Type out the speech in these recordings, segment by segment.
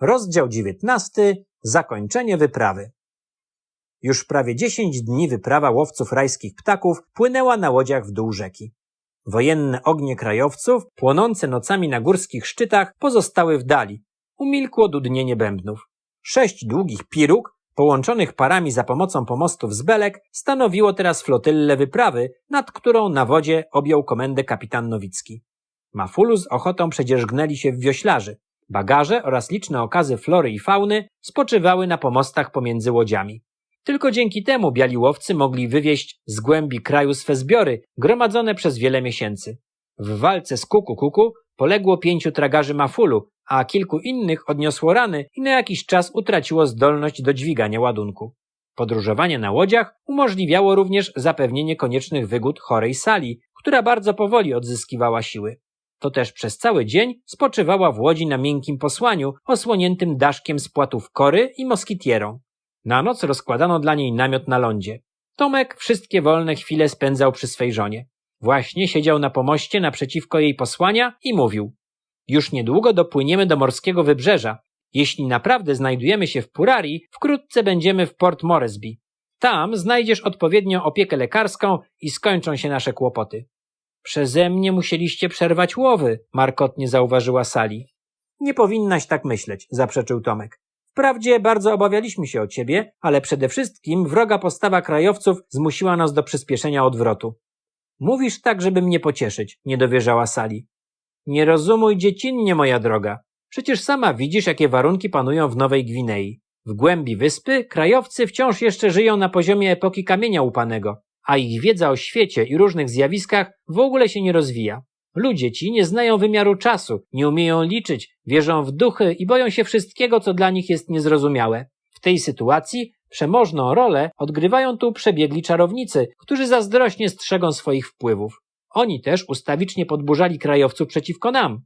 Rozdział 19. Zakończenie wyprawy. Już prawie 10 dni wyprawa łowców rajskich ptaków płynęła na łodziach w dół rzeki. Wojenne ognie krajowców, płonące nocami na górskich szczytach, pozostały w dali. Umilkło dudnienie bębnów. Sześć długich piruk, połączonych parami za pomocą pomostów z belek, stanowiło teraz flotyllę wyprawy, nad którą na wodzie objął komendę kapitan Nowicki. Mafulu z ochotą przedzierżgnęli się w wioślarzy. Bagaże oraz liczne okazy flory i fauny spoczywały na pomostach pomiędzy łodziami. Tylko dzięki temu biali łowcy mogli wywieźć z głębi kraju swe zbiory, gromadzone przez wiele miesięcy. W walce z Kuku Kuku poległo pięciu tragarzy Mafulu, a kilku innych odniosło rany i na jakiś czas utraciło zdolność do dźwigania ładunku. Podróżowanie na łodziach umożliwiało również zapewnienie koniecznych wygód chorej sali, która bardzo powoli odzyskiwała siły. To też przez cały dzień spoczywała w łodzi na miękkim posłaniu, osłoniętym daszkiem z płatów kory i moskitierą. Na noc rozkładano dla niej namiot na lądzie. Tomek wszystkie wolne chwile spędzał przy swej żonie. Właśnie siedział na pomoście naprzeciwko jej posłania i mówił: Już niedługo dopłyniemy do morskiego wybrzeża. Jeśli naprawdę znajdujemy się w Purarii, wkrótce będziemy w Port Moresby. Tam znajdziesz odpowiednią opiekę lekarską i skończą się nasze kłopoty. Przeze mnie musieliście przerwać łowy, markotnie zauważyła Sali. Nie powinnaś tak myśleć, zaprzeczył Tomek. Wprawdzie bardzo obawialiśmy się o ciebie, ale przede wszystkim wroga postawa krajowców zmusiła nas do przyspieszenia odwrotu. Mówisz tak, żeby mnie pocieszyć, nie dowierzała Sali. Nie rozumuj dziecinnie, moja droga. Przecież sama widzisz, jakie warunki panują w Nowej Gwinei. W głębi wyspy krajowcy wciąż jeszcze żyją na poziomie epoki kamienia upanego, a ich wiedza o świecie i różnych zjawiskach w ogóle się nie rozwija. Ludzie ci nie znają wymiaru czasu, nie umieją liczyć, wierzą w duchy i boją się wszystkiego, co dla nich jest niezrozumiałe. W tej sytuacji przemożną rolę odgrywają tu przebiegli czarownicy, którzy zazdrośnie strzegą swoich wpływów. Oni też ustawicznie podburzali krajowców przeciwko nam.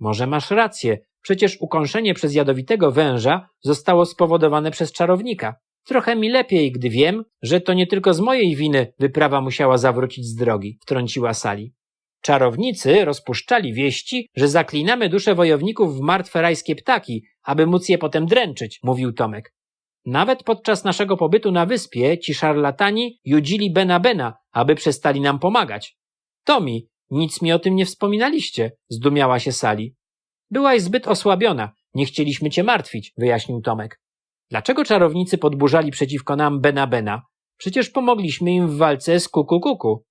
Może masz rację, przecież ukąszenie przez jadowitego węża zostało spowodowane przez czarownika. Trochę mi lepiej, gdy wiem, że to nie tylko z mojej winy wyprawa musiała zawrócić z drogi, wtrąciła Sali. Czarownicy rozpuszczali wieści, że zaklinamy dusze wojowników w martwe rajskie ptaki, aby móc je potem dręczyć, mówił Tomek. Nawet podczas naszego pobytu na wyspie ci szarlatani judzili Bena Bena, aby przestali nam pomagać. Tomi, nic mi o tym nie wspominaliście, zdumiała się Sali. Byłaś zbyt osłabiona, nie chcieliśmy cię martwić, wyjaśnił Tomek. Dlaczego czarownicy podburzali przeciwko nam Bena Bena? Przecież pomogliśmy im w walce z Kuku Kuku.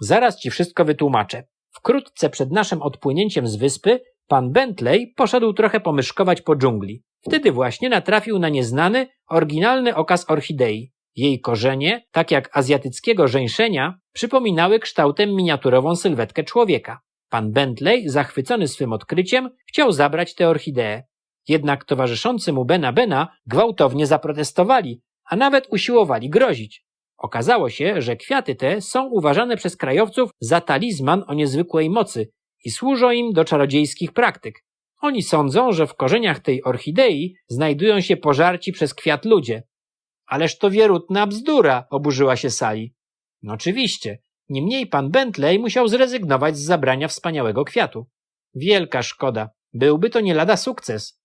Zaraz ci wszystko wytłumaczę. Wkrótce przed naszym odpłynięciem z wyspy pan Bentley poszedł trochę pomyszkować po dżungli. Wtedy właśnie natrafił na nieznany, oryginalny okaz orchidei. Jej korzenie, tak jak azjatyckiego żeńszenia, przypominały kształtem miniaturową sylwetkę człowieka. Pan Bentley, zachwycony swym odkryciem, chciał zabrać tę orchideę. Jednak towarzyszący mu Bena Bena gwałtownie zaprotestowali, a nawet usiłowali grozić. Okazało się, że kwiaty te są uważane przez krajowców za talizman o niezwykłej mocy i służą im do czarodziejskich praktyk. Oni sądzą, że w korzeniach tej orchidei znajdują się pożarci przez kwiat ludzie. Ależ to wierutna bzdura, oburzyła się Sali. No oczywiście. Niemniej pan Bentley musiał zrezygnować z zabrania wspaniałego kwiatu. Wielka szkoda. Byłby to nie lada sukces.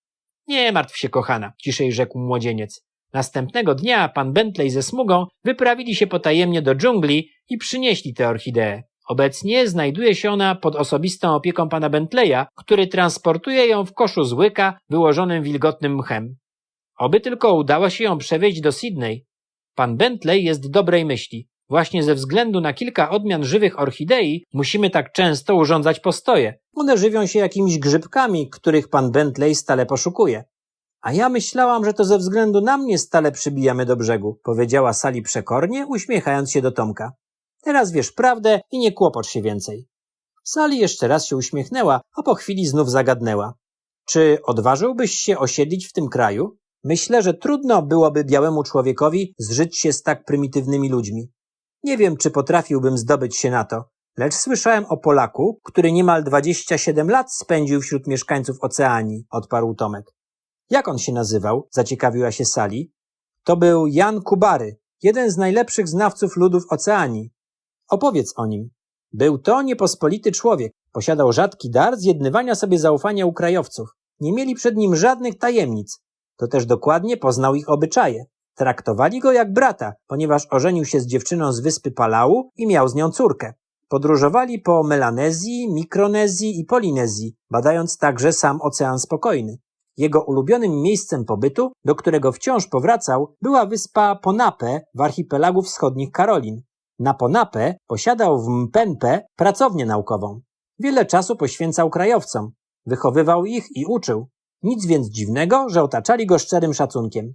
Nie martw się, kochana, ciszej rzekł młodzieniec. Następnego dnia pan Bentley ze smugą wyprawili się potajemnie do dżungli i przynieśli tę orchideę. Obecnie znajduje się ona pod osobistą opieką pana Bentleya, który transportuje ją w koszu z łyka wyłożonym wilgotnym mchem. Oby tylko udało się ją przewieźć do Sydney. Pan Bentley jest dobrej myśli. Właśnie ze względu na kilka odmian żywych orchidei musimy tak często urządzać postoje. One żywią się jakimiś grzybkami, których pan Bentley stale poszukuje. A ja myślałam, że to ze względu na mnie stale przybijamy do brzegu, powiedziała Sali przekornie, uśmiechając się do Tomka. Teraz wiesz prawdę i nie kłopocz się więcej. Sali jeszcze raz się uśmiechnęła, a po chwili znów zagadnęła. Czy odważyłbyś się osiedlić w tym kraju? Myślę, że trudno byłoby białemu człowiekowi zżyć się z tak prymitywnymi ludźmi. Nie wiem, czy potrafiłbym zdobyć się na to, lecz słyszałem o Polaku, który niemal 27 lat spędził wśród mieszkańców Oceanii, odparł Tomek. Jak on się nazywał? Zaciekawiła się Sali. To był Jan Kubary, jeden z najlepszych znawców ludów Oceanii. Opowiedz o nim. Był to niepospolity człowiek. Posiadał rzadki dar zjednywania sobie zaufania u krajowców. nie mieli przed nim żadnych tajemnic. To też dokładnie poznał ich obyczaje. Traktowali go jak brata, ponieważ ożenił się z dziewczyną z wyspy Palau i miał z nią córkę. Podróżowali po Melanezji, Mikronezji i Polinezji, badając także sam Ocean Spokojny. Jego ulubionym miejscem pobytu, do którego wciąż powracał, była wyspa Ponape w archipelagu wschodnich Karolin. Na Ponape posiadał w Mpempe pracownię naukową. Wiele czasu poświęcał krajowcom. Wychowywał ich i uczył. Nic więc dziwnego, że otaczali go szczerym szacunkiem.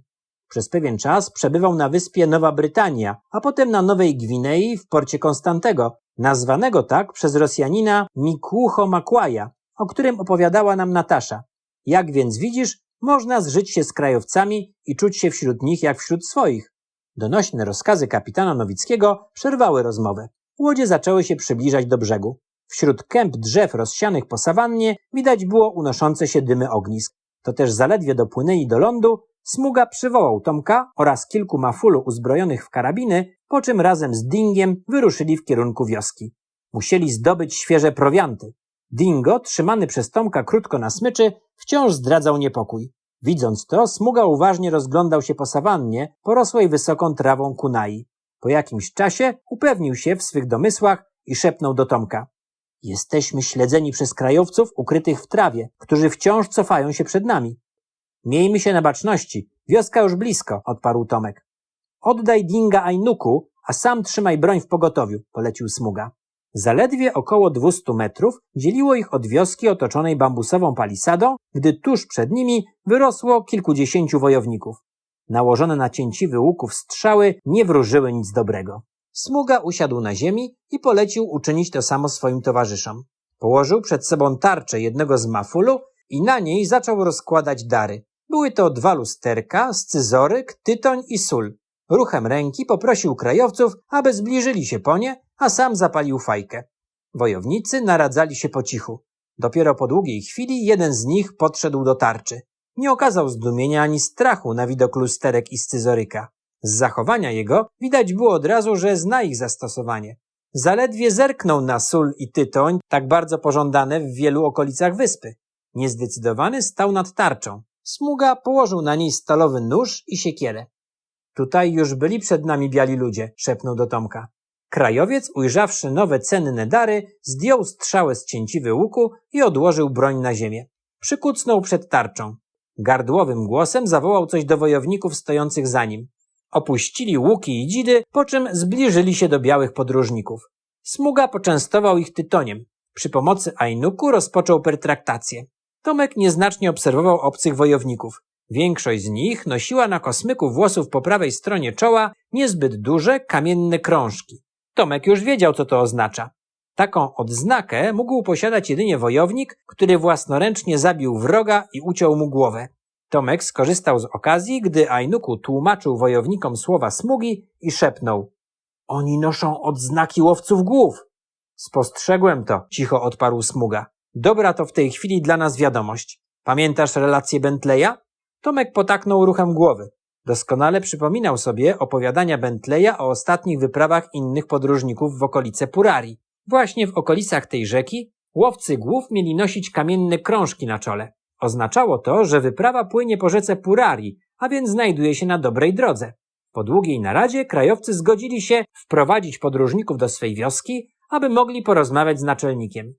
Przez pewien czas przebywał na wyspie Nowa Brytania, a potem na Nowej Gwinei w porcie Konstantego, nazwanego tak przez Rosjanina Mikłucho Makłaja, o którym opowiadała nam Natasza. Jak więc widzisz, można zżyć się z krajowcami i czuć się wśród nich jak wśród swoich. Donośne rozkazy kapitana Nowickiego przerwały rozmowę. Łodzie zaczęły się przybliżać do brzegu. Wśród kęp drzew rozsianych po sawannie widać było unoszące się dymy ognisk. To też zaledwie dopłynęli do lądu, Smuga przywołał Tomka oraz kilku mafulu uzbrojonych w karabiny, po czym razem z Dingiem wyruszyli w kierunku wioski. Musieli zdobyć świeże prowianty. Dingo, trzymany przez Tomka krótko na smyczy, wciąż zdradzał niepokój. Widząc to, Smuga uważnie rozglądał się po sawannie, porosłej wysoką trawą kunai. Po jakimś czasie upewnił się w swych domysłach i szepnął do Tomka. Jesteśmy śledzeni przez krajowców ukrytych w trawie, którzy wciąż cofają się przed nami. Miejmy się na baczności. Wioska już blisko, odparł Tomek. Oddaj dinga Ainuku, a sam trzymaj broń w pogotowiu, polecił Smuga. Zaledwie około 200 metrów dzieliło ich od wioski otoczonej bambusową palisadą, gdy tuż przed nimi wyrosło kilkudziesięciu wojowników. Nałożone na cięciwy łuków strzały nie wróżyły nic dobrego. Smuga usiadł na ziemi i polecił uczynić to samo swoim towarzyszom. Położył przed sobą tarczę jednego z mafulu i na niej zaczął rozkładać dary. Były to dwa lusterka, scyzoryk, tytoń i sól. Ruchem ręki poprosił krajowców, aby zbliżyli się po nie, a sam zapalił fajkę. Wojownicy naradzali się po cichu. Dopiero po długiej chwili jeden z nich podszedł do tarczy. Nie okazał zdumienia ani strachu na widok lusterek i scyzoryka. Z zachowania jego widać było od razu, że zna ich zastosowanie. Zaledwie zerknął na sól i tytoń, tak bardzo pożądane w wielu okolicach wyspy. Niezdecydowany stał nad tarczą. Smuga położył na niej stalowy nóż i siekierę. Tutaj już byli przed nami biali ludzie, szepnął do Tomka. Krajowiec, ujrzawszy nowe cenne dary, zdjął strzałę z cięciwy łuku i odłożył broń na ziemię. Przykucnął przed tarczą. Gardłowym głosem zawołał coś do wojowników stojących za nim. Opuścili łuki i dzidy, po czym zbliżyli się do białych podróżników. Smuga poczęstował ich tytoniem. Przy pomocy Ainuku rozpoczął pertraktację. Tomek nieznacznie obserwował obcych wojowników. Większość z nich nosiła na kosmyku włosów po prawej stronie czoła niezbyt duże, kamienne krążki. Tomek już wiedział, co to oznacza. Taką odznakę mógł posiadać jedynie wojownik, który własnoręcznie zabił wroga i uciął mu głowę. Tomek skorzystał z okazji, gdy Ainuku tłumaczył wojownikom słowa smugi i szepnął. Oni noszą odznaki łowców głów. Spostrzegłem to, cicho odparł smuga. Dobra to w tej chwili dla nas wiadomość. Pamiętasz relację Bentleya? Tomek potaknął ruchem głowy. Doskonale przypominał sobie opowiadania Bentleya o ostatnich wyprawach innych podróżników w okolice Purari. Właśnie w okolicach tej rzeki łowcy głów mieli nosić kamienne krążki na czole. Oznaczało to, że wyprawa płynie po rzece Purari, a więc znajduje się na dobrej drodze. Po długiej naradzie krajowcy zgodzili się wprowadzić podróżników do swej wioski, aby mogli porozmawiać z naczelnikiem.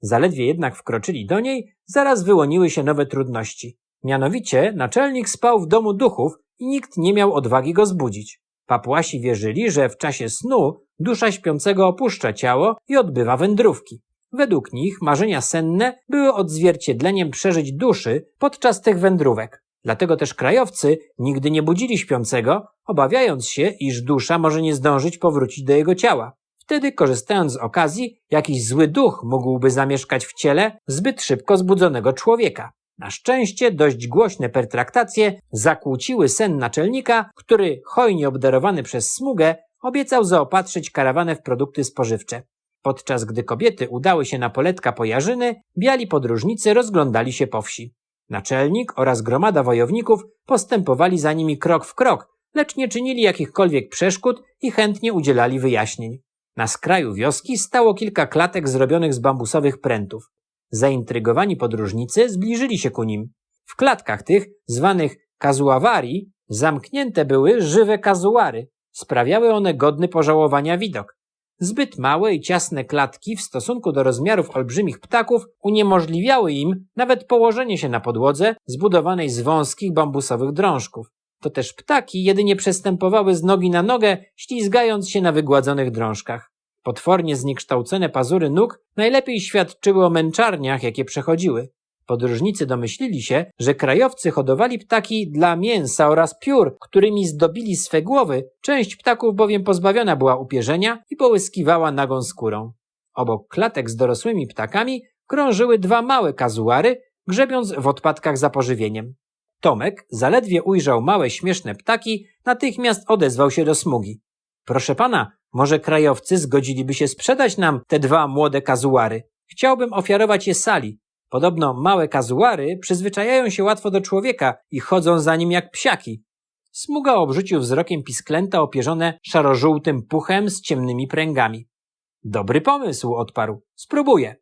Zaledwie jednak wkroczyli do niej, zaraz wyłoniły się nowe trudności. Mianowicie naczelnik spał w domu duchów i nikt nie miał odwagi go zbudzić. Papłasi wierzyli, że w czasie snu dusza śpiącego opuszcza ciało i odbywa wędrówki. Według nich marzenia senne były odzwierciedleniem przeżyć duszy podczas tych wędrówek. Dlatego też krajowcy nigdy nie budzili śpiącego, obawiając się, iż dusza może nie zdążyć powrócić do jego ciała. Wtedy, korzystając z okazji, jakiś zły duch mógłby zamieszkać w ciele zbyt szybko zbudzonego człowieka. Na szczęście dość głośne pertraktacje zakłóciły sen naczelnika, który, hojnie obdarowany przez smugę, obiecał zaopatrzyć karawanę w produkty spożywcze. Podczas gdy kobiety udały się na poletka po jarzyny, biali podróżnicy rozglądali się po wsi. Naczelnik oraz gromada wojowników postępowali za nimi krok w krok, lecz nie czynili jakichkolwiek przeszkód i chętnie udzielali wyjaśnień. Na skraju wioski stało kilka klatek zrobionych z bambusowych prętów. zaintrygowani podróżnicy zbliżyli się ku nim. W klatkach tych, zwanych kazuawari, zamknięte były żywe kazuary. Sprawiały one godny pożałowania widok. Zbyt małe i ciasne klatki w stosunku do rozmiarów olbrzymich ptaków uniemożliwiały im nawet położenie się na podłodze zbudowanej z wąskich bambusowych drążków. To też ptaki jedynie przestępowały z nogi na nogę, ślizgając się na wygładzonych drążkach. Potwornie zniekształcone pazury nóg najlepiej świadczyły o męczarniach, jakie przechodziły. Podróżnicy domyślili się, że krajowcy hodowali ptaki dla mięsa oraz piór, którymi zdobili swe głowy, część ptaków bowiem pozbawiona była upierzenia i połyskiwała nagą skórą. Obok klatek z dorosłymi ptakami krążyły dwa małe kazuary, grzebiąc w odpadkach za pożywieniem. Tomek zaledwie ujrzał małe śmieszne ptaki, natychmiast odezwał się do smugi. Proszę pana, może krajowcy zgodziliby się sprzedać nam te dwa młode kazuary. Chciałbym ofiarować je sali. Podobno małe kazuary przyzwyczajają się łatwo do człowieka i chodzą za nim jak psiaki. Smuga obrzucił wzrokiem pisklęta opierzone szaro-żółtym puchem z ciemnymi pręgami. Dobry pomysł, odparł. Spróbuję.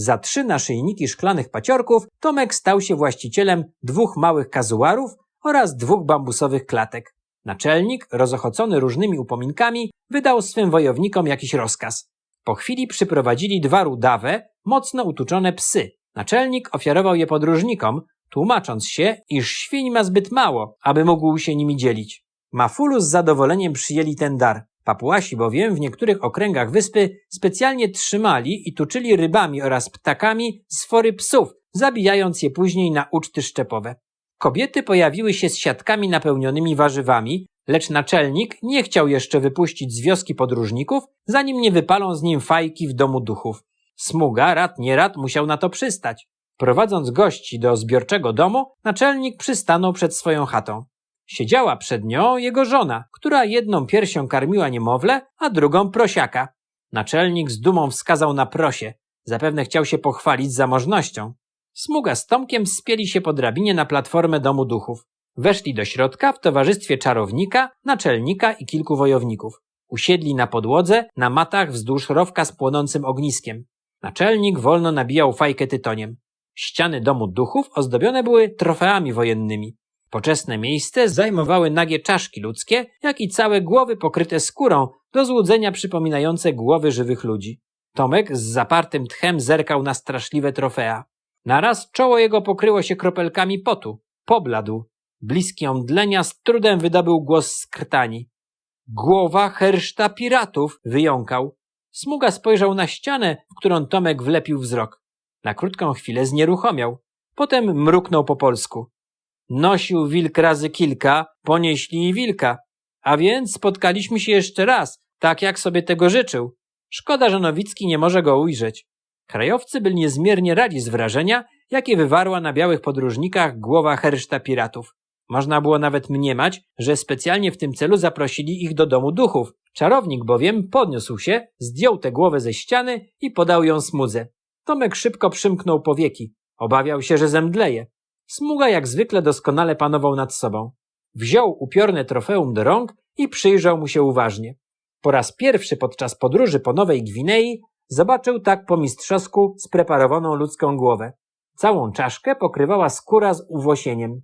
Za trzy naszyjniki szklanych paciorków Tomek stał się właścicielem dwóch małych kazuarów oraz dwóch bambusowych klatek. Naczelnik, rozochocony różnymi upominkami, wydał swym wojownikom jakiś rozkaz. Po chwili przyprowadzili dwa rudawe, mocno utuczone psy. Naczelnik ofiarował je podróżnikom, tłumacząc się, iż świń ma zbyt mało, aby mógł się nimi dzielić. Mafulu z zadowoleniem przyjęli ten dar. Papuasi bowiem w niektórych okręgach wyspy specjalnie trzymali i tuczyli rybami oraz ptakami sfory psów, zabijając je później na uczty szczepowe. Kobiety pojawiły się z siatkami napełnionymi warzywami, lecz naczelnik nie chciał jeszcze wypuścić z wioski podróżników, zanim nie wypalą z nim fajki w domu duchów. Smuga, rad nie rad, musiał na to przystać. Prowadząc gości do zbiorczego domu, naczelnik przystanął przed swoją chatą. Siedziała przed nią jego żona, która jedną piersią karmiła niemowlę, a drugą prosiaka. Naczelnik z dumą wskazał na prosie. Zapewne chciał się pochwalić zamożnością. Smuga z Tomkiem spieli się po drabinie na platformę domu duchów. Weszli do środka w towarzystwie czarownika, naczelnika i kilku wojowników. Usiedli na podłodze, na matach wzdłuż rowka z płonącym ogniskiem. Naczelnik wolno nabijał fajkę tytoniem. Ściany domu duchów ozdobione były trofeami wojennymi. Poczesne miejsce zajmowały nagie czaszki ludzkie, jak i całe głowy pokryte skórą, do złudzenia przypominające głowy żywych ludzi. Tomek z zapartym tchem zerkał na straszliwe trofea. Naraz czoło jego pokryło się kropelkami potu. Pobladł. Bliski omdlenia z trudem wydobył głos z krtani. Głowa herszta piratów! wyjąkał. Smuga spojrzał na ścianę, w którą Tomek wlepił wzrok. Na krótką chwilę znieruchomiał. Potem mruknął po polsku. Nosił wilk razy kilka, ponieśli i wilka. A więc spotkaliśmy się jeszcze raz, tak jak sobie tego życzył. Szkoda, że Nowicki nie może go ujrzeć. Krajowcy byli niezmiernie radzi z wrażenia, jakie wywarła na białych podróżnikach głowa herszta piratów. Można było nawet mniemać, że specjalnie w tym celu zaprosili ich do domu duchów. Czarownik bowiem podniósł się, zdjął tę głowę ze ściany i podał ją smudze. Tomek szybko przymknął powieki. Obawiał się, że zemdleje. Smuga jak zwykle doskonale panował nad sobą. Wziął upiorne trofeum do rąk i przyjrzał mu się uważnie. Po raz pierwszy podczas podróży po Nowej Gwinei zobaczył tak po mistrzowsku spreparowaną ludzką głowę. Całą czaszkę pokrywała skóra z uwłosieniem.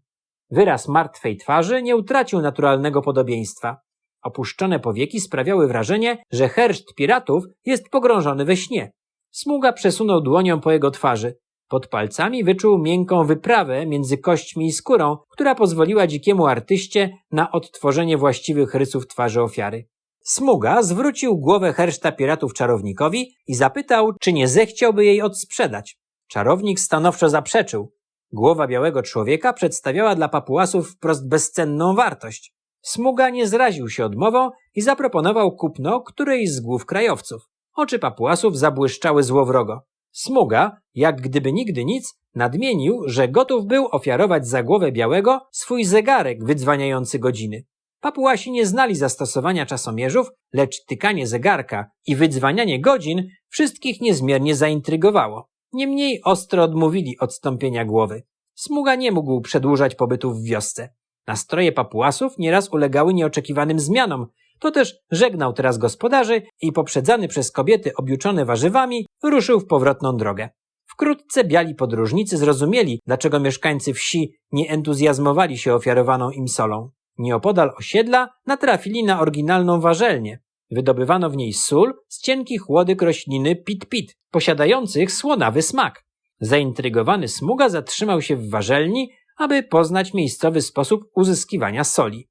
Wyraz martwej twarzy nie utracił naturalnego podobieństwa. Opuszczone powieki sprawiały wrażenie, że herszt piratów jest pogrążony we śnie. Smuga przesunął dłonią po jego twarzy. Pod palcami wyczuł miękką wyprawę między kośćmi i skórą, która pozwoliła dzikiemu artyście na odtworzenie właściwych rysów twarzy ofiary. Smuga zwrócił głowę herszta piratów czarownikowi i zapytał, czy nie zechciałby jej odsprzedać. Czarownik stanowczo zaprzeczył. Głowa białego człowieka przedstawiała dla papuasów wprost bezcenną wartość. Smuga nie zraził się odmową i zaproponował kupno którejś z głów krajowców. Oczy papuasów zabłyszczały złowrogo. Smuga, jak gdyby nigdy nic, nadmienił, że gotów był ofiarować za głowę białego swój zegarek wydzwaniający godziny. Papuasi nie znali zastosowania czasomierzów, lecz tykanie zegarka i wydzwanianie godzin wszystkich niezmiernie zaintrygowało. Niemniej ostro odmówili odstąpienia głowy. Smuga nie mógł przedłużać pobytu w wiosce. Nastroje papuasów nieraz ulegały nieoczekiwanym zmianom, to też żegnał teraz gospodarzy i poprzedzany przez kobiety objuczone warzywami ruszył w powrotną drogę. Wkrótce biali podróżnicy zrozumieli, dlaczego mieszkańcy wsi nie entuzjazmowali się ofiarowaną im solą. Nieopodal osiedla natrafili na oryginalną warzelnię. Wydobywano w niej sól z cienkich łodyg rośliny pit-pit, posiadających słonawy smak. Zaintrygowany Smuga zatrzymał się w warzelni, aby poznać miejscowy sposób uzyskiwania soli.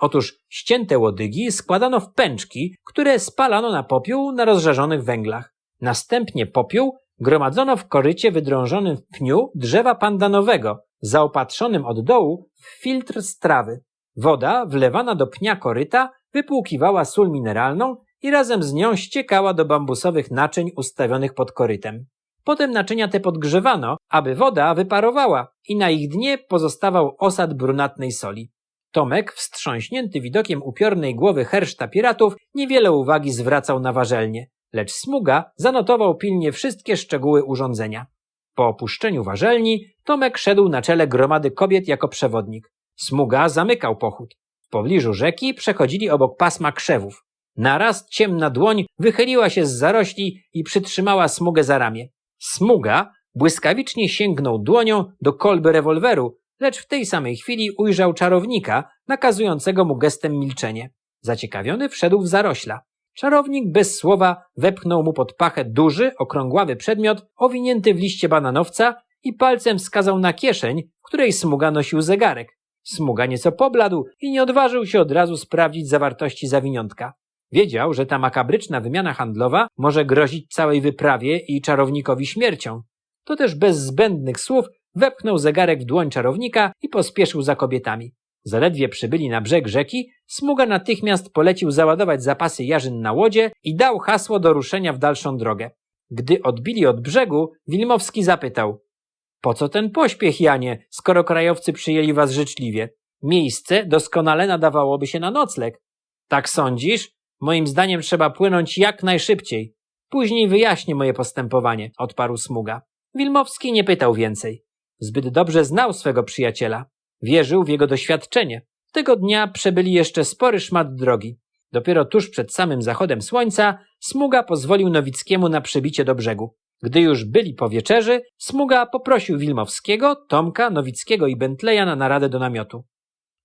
Otóż ścięte łodygi składano w pęczki, które spalano na popiół na rozżarzonych węglach. Następnie popiół gromadzono w korycie wydrążonym w pniu drzewa pandanowego, zaopatrzonym od dołu w filtr strawy. Woda wlewana do pnia koryta wypłukiwała sól mineralną i razem z nią ściekała do bambusowych naczyń ustawionych pod korytem. Potem naczynia te podgrzewano, aby woda wyparowała i na ich dnie pozostawał osad brunatnej soli. Tomek, wstrząśnięty widokiem upiornej głowy herszta piratów, niewiele uwagi zwracał na warzelnię, lecz Smuga zanotował pilnie wszystkie szczegóły urządzenia. Po opuszczeniu warzelni Tomek szedł na czele gromady kobiet jako przewodnik. Smuga zamykał pochód. W pobliżu rzeki przechodzili obok pasma krzewów. Naraz ciemna dłoń wychyliła się z zarośli i przytrzymała Smugę za ramię. Smuga błyskawicznie sięgnął dłonią do kolby rewolweru, lecz w tej samej chwili ujrzał czarownika, nakazującego mu gestem milczenie. Zaciekawiony wszedł w zarośla. Czarownik bez słowa wepchnął mu pod pachę duży, okrągławy przedmiot, owinięty w liście bananowca i palcem wskazał na kieszeń, w której Smuga nosił zegarek. Smuga nieco pobladł i nie odważył się od razu sprawdzić zawartości zawiniątka. Wiedział, że ta makabryczna wymiana handlowa może grozić całej wyprawie i czarownikowi śmiercią. To też bez zbędnych słów wepchnął zegarek w dłoń czarownika i pospieszył za kobietami. Zaledwie przybyli na brzeg rzeki, Smuga natychmiast polecił załadować zapasy jarzyn na łodzie i dał hasło do ruszenia w dalszą drogę. Gdy odbili od brzegu, Wilmowski zapytał – Po co ten pośpiech, Janie, skoro krajowcy przyjęli was życzliwie? Miejsce doskonale nadawałoby się na nocleg. Tak sądzisz? Moim zdaniem trzeba płynąć jak najszybciej. Później wyjaśnię moje postępowanie, odparł Smuga. Wilmowski nie pytał więcej. Zbyt dobrze znał swego przyjaciela. Wierzył w jego doświadczenie. Tego dnia przebyli jeszcze spory szmat drogi. Dopiero tuż przed samym zachodem słońca Smuga pozwolił Nowickiemu na przybicie do brzegu. Gdy już byli po wieczerzy, Smuga poprosił Wilmowskiego, Tomka, Nowickiego i Bentleya na naradę do namiotu.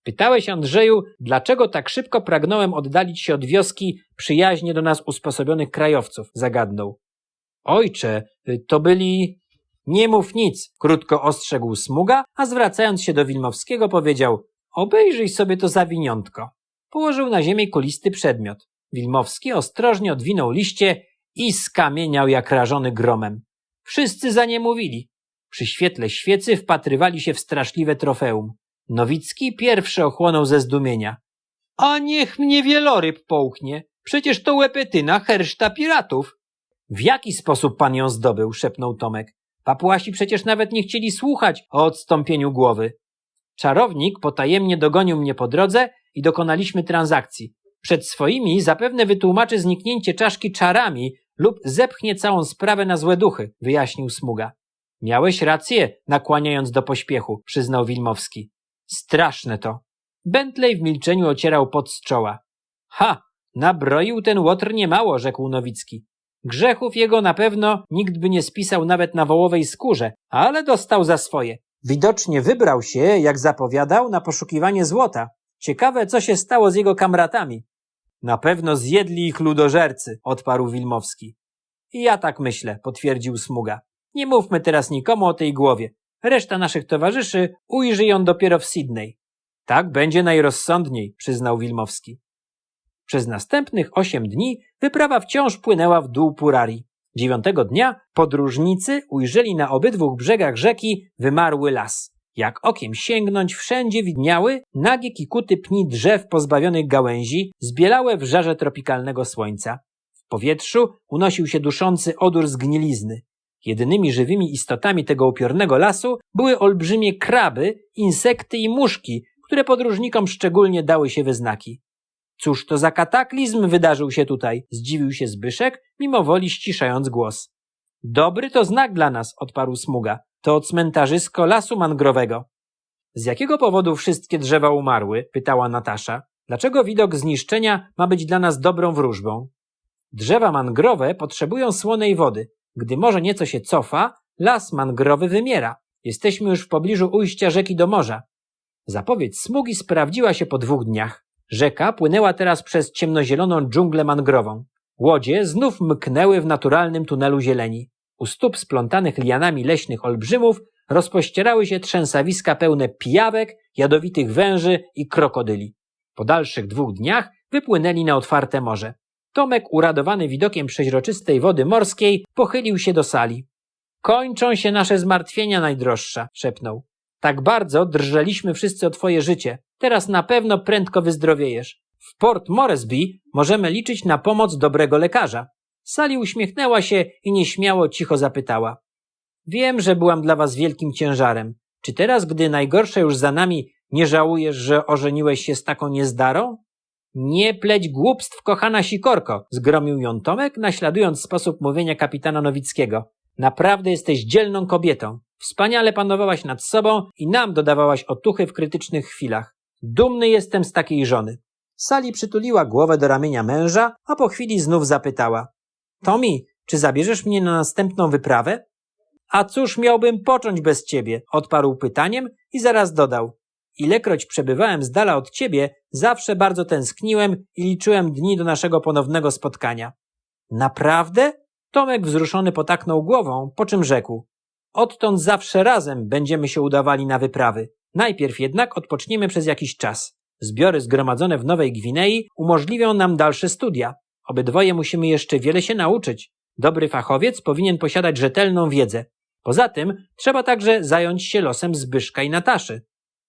Pytałeś, Andrzeju, dlaczego tak szybko pragnąłem oddalić się od wioski przyjaźnie do nas usposobionych krajowców, zagadnął. Ojcze, to byli... Nie mów nic, krótko ostrzegł Smuga, a zwracając się do Wilmowskiego powiedział obejrzyj sobie to zawiniątko. Położył na ziemię kulisty przedmiot. Wilmowski ostrożnie odwinął liście i skamieniał jak rażony gromem. Wszyscy za nie mówili. Przy świetle świecy wpatrywali się w straszliwe trofeum. Nowicki pierwszy ochłonął ze zdumienia. A niech mnie wieloryb połknie. Przecież to łepetyna herszta piratów. W jaki sposób pan ją zdobył? szepnął Tomek. Papuasi przecież nawet nie chcieli słuchać o odstąpieniu głowy. Czarownik potajemnie dogonił mnie po drodze i dokonaliśmy transakcji. Przed swoimi zapewne wytłumaczy zniknięcie czaszki czarami lub zepchnie całą sprawę na złe duchy, wyjaśnił Smuga. Miałeś rację, nakłaniając do pośpiechu, przyznał Wilmowski. Straszne to. Bentley w milczeniu ocierał pot z czoła. Ha! Nabroił ten łotr niemało, rzekł Nowicki. Grzechów jego na pewno nikt by nie spisał nawet na wołowej skórze, ale dostał za swoje. Widocznie wybrał się, jak zapowiadał, na poszukiwanie złota. Ciekawe, co się stało z jego kamratami. Na pewno zjedli ich ludożercy, odparł Wilmowski. I ja tak myślę, potwierdził Smuga. Nie mówmy teraz nikomu o tej głowie. Reszta naszych towarzyszy ujrzy ją dopiero w Sydney. Tak będzie najrozsądniej, przyznał Wilmowski. Przez następnych osiem dni wyprawa wciąż płynęła w dół Purari. Dziewiątego dnia podróżnicy ujrzeli na obydwu brzegach rzeki wymarły las. Jak okiem sięgnąć, wszędzie widniały nagie kikuty pni drzew pozbawionych gałęzi, zbielałe w żarze tropikalnego słońca. W powietrzu unosił się duszący odór zgnilizny. Jedynymi żywymi istotami tego upiornego lasu były olbrzymie kraby, insekty i muszki, które podróżnikom szczególnie dały się wyznaki. Cóż to za kataklizm wydarzył się tutaj? Zdziwił się Zbyszek, mimo woli ściszając głos. Dobry to znak dla nas, odparł Smuga. To cmentarzysko lasu mangrowego. Z jakiego powodu wszystkie drzewa umarły? pytała Natasza. Dlaczego widok zniszczenia ma być dla nas dobrą wróżbą? Drzewa mangrowe potrzebują słonej wody. Gdy morze nieco się cofa, Las mangrowy wymiera. Jesteśmy już w pobliżu ujścia rzeki do morza. Zapowiedź smugi sprawdziła się po dwóch dniach. Rzeka płynęła teraz przez ciemnozieloną dżunglę mangrową. Łodzie znów mknęły w naturalnym tunelu zieleni. U stóp splątanych lianami leśnych olbrzymów rozpościerały się trzęsawiska pełne pijawek, jadowitych węży i krokodyli. Po dalszych dwóch dniach wypłynęli na otwarte morze. Tomek, uradowany widokiem przeźroczystej wody morskiej, pochylił się do sali. Kończą się nasze zmartwienia, najdroższa, szepnął. Tak bardzo drżeliśmy wszyscy o twoje życie. Teraz na pewno prędko wyzdrowiejesz. W Port Moresby możemy liczyć na pomoc dobrego lekarza. Sali uśmiechnęła się i nieśmiało cicho zapytała. Wiem, że byłam dla was wielkim ciężarem. Czy teraz, gdy najgorsze już za nami, nie żałujesz, że ożeniłeś się z taką niezdarą? Nie pleć głupstw, kochana sikorko, zgromił ją Tomek, naśladując sposób mówienia kapitana Nowickiego. Naprawdę jesteś dzielną kobietą. Wspaniale panowałaś nad sobą i nam dodawałaś otuchy w krytycznych chwilach. Dumny jestem z takiej żony. Sali przytuliła głowę do ramienia męża, a po chwili znów zapytała. Tommy, czy zabierzesz mnie na następną wyprawę? A cóż miałbym począć bez ciebie? Odparł pytaniem i zaraz dodał. Ilekroć przebywałem z dala od ciebie, zawsze bardzo tęskniłem i liczyłem dni do naszego ponownego spotkania. Naprawdę? Tomek wzruszony potaknął głową, po czym rzekł. Odtąd zawsze razem będziemy się udawali na wyprawy. Najpierw jednak odpoczniemy przez jakiś czas. Zbiory zgromadzone w Nowej Gwinei umożliwią nam dalsze studia. Obydwoje musimy jeszcze wiele się nauczyć. Dobry fachowiec powinien posiadać rzetelną wiedzę. Poza tym trzeba także zająć się losem Zbyszka i Nataszy.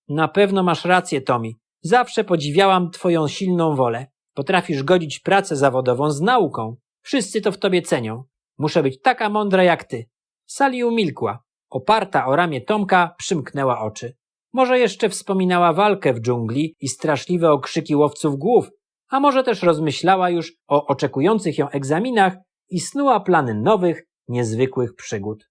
Na pewno masz rację, Tomi. Zawsze podziwiałam twoją silną wolę. Potrafisz godzić pracę zawodową z nauką. Wszyscy to w tobie cenią. Muszę być taka mądra jak ty. Sali umilkła. Oparta o ramię Tomka przymknęła oczy. Może jeszcze wspominała walkę w dżungli i straszliwe okrzyki łowców głów, a może też rozmyślała już o oczekujących ją egzaminach i snuła plany nowych, niezwykłych przygód.